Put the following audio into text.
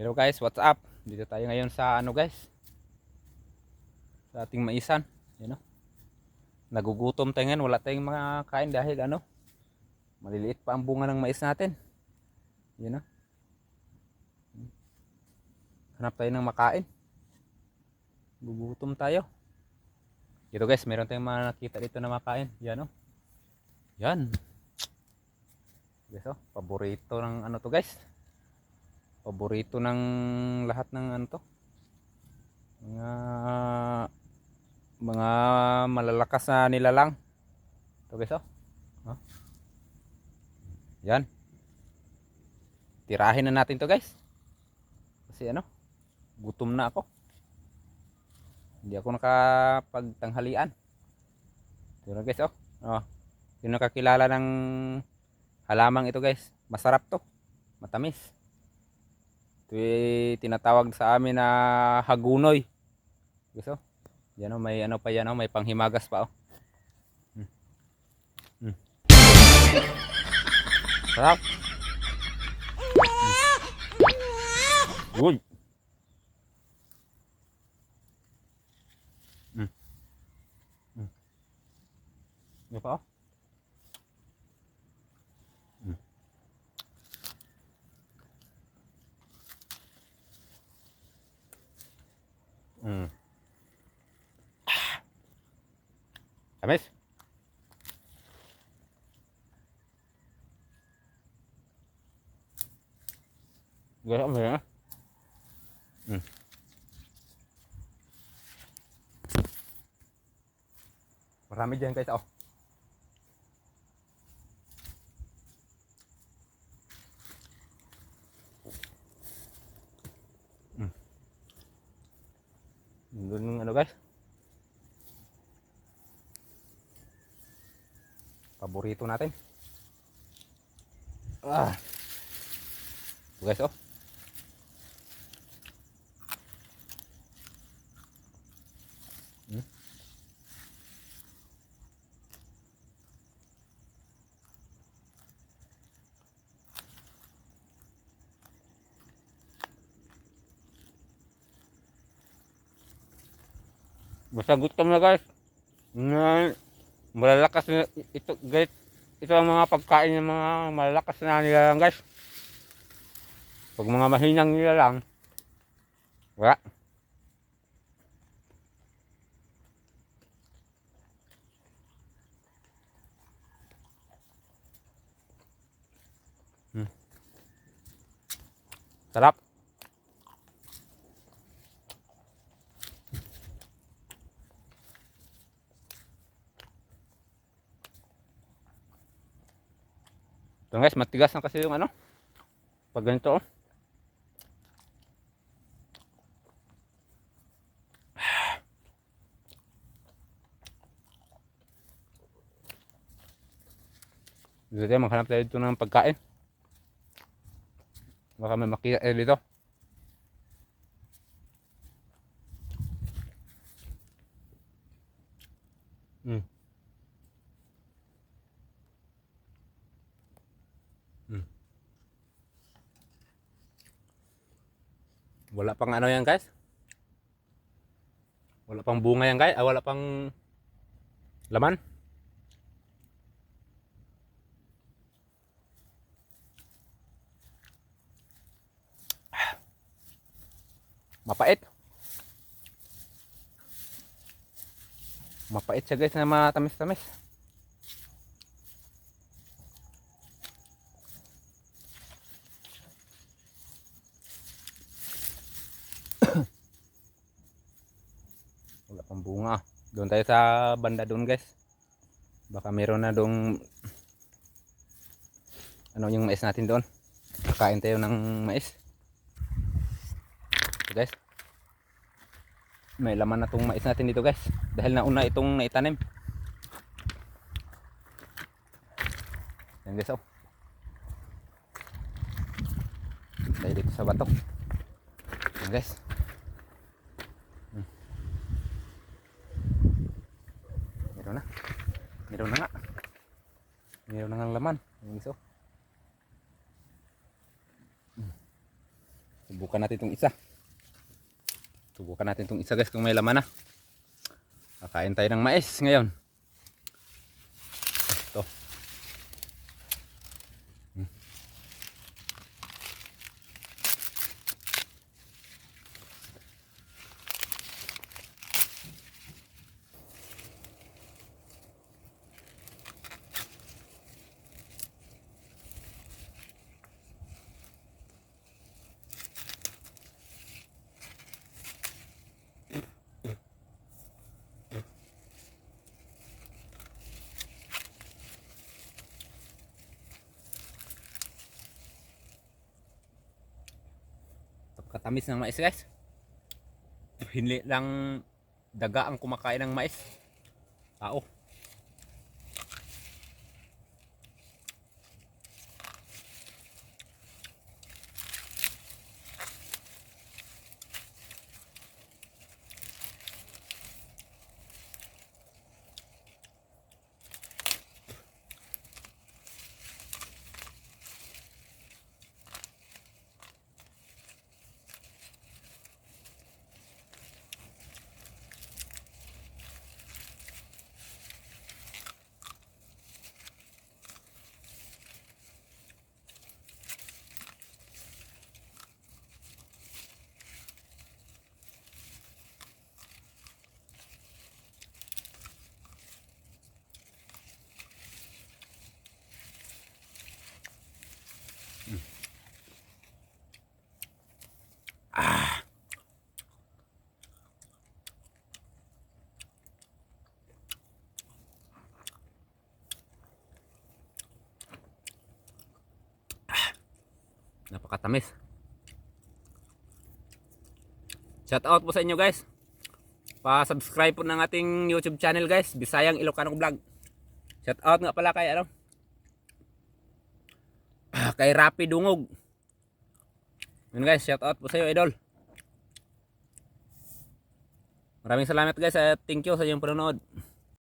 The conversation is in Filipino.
Hello guys, what's up? Dito tayo ngayon sa ano guys? Sa ating maisan, you know. Nagugutom tayo ngayon, wala tayong mga kain dahil ano? Maliliit pa ang bunga ng mais natin. You know. Hanap tayo ng makain. Gugutom tayo. Dito guys, meron tayong mga nakita dito na makain. Yan oh. Yan. Guys oh, paborito ng ano to guys paborito ng lahat ng ano to? Mga mga malalakas na nilalang. Ito guys oh. Oh. yan. Tirahin na natin to guys. Kasi ano gutom na ako. Hindi ako nakapagtanghalian. Ito na guys oh. Oh. Yung nakakilala ng halamang ito guys. Masarap to. Matamis ito tinatawag sa amin na hagunoy. Gusto? Yan o, may ano pa yan o, may panghimagas pa o. Hmm. Hmm. Sarap. Hmm. Uy. Hmm. Hmm. Ano pa? Ừ. うん。ダメです。Rồi không về á. Ừ. Ramen yang kayak tau. Doon ano guys. Paborito natin. Ah. Ito guys oh. Hmm. Basta gutom na guys. Na malalakas na ito guys. Ito ang mga pagkain ng mga malalakas na nila lang guys. Pag mga mahinang nila lang, wala. Hmm. Sarap. Ito guys, matigas na kasi yung ano. Pag ganito oh. Dito tayo, maghanap tayo dito ng pagkain. Baka may makita eh dito. Wala pang ano yan guys. Wala pang bunga yan guys. Ah, wala pang laman. Mapait. Mapait siya guys na matamis-tamis. Doon tayo sa banda doon guys. Baka meron na doon ano yung mais natin doon. Kakain tayo ng mais. Ito guys. May laman na tong mais natin dito guys. Dahil nauna itong naitanim. Yan guys oh. Dahil dito sa bato. Yan guys. Meron na. Meron na nga. Meron na nga laman. Yan guys oh. Subukan natin itong isa. Subukan natin itong isa guys kung may laman na. Kakain tayo ng mais ngayon. Katamis ng mais guys. Hindi lang daga ang kumakain ng mais. Tao. Napakatamis. Shout out po sa inyo guys. Pa-subscribe po ng ating YouTube channel guys, Bisayang Ilocano Vlog. Shout out nga pala kay ano? Kay Rapi Dungog. Yun guys, shout out po sa iyo idol. Maraming salamat guys at thank you sa inyong panonood.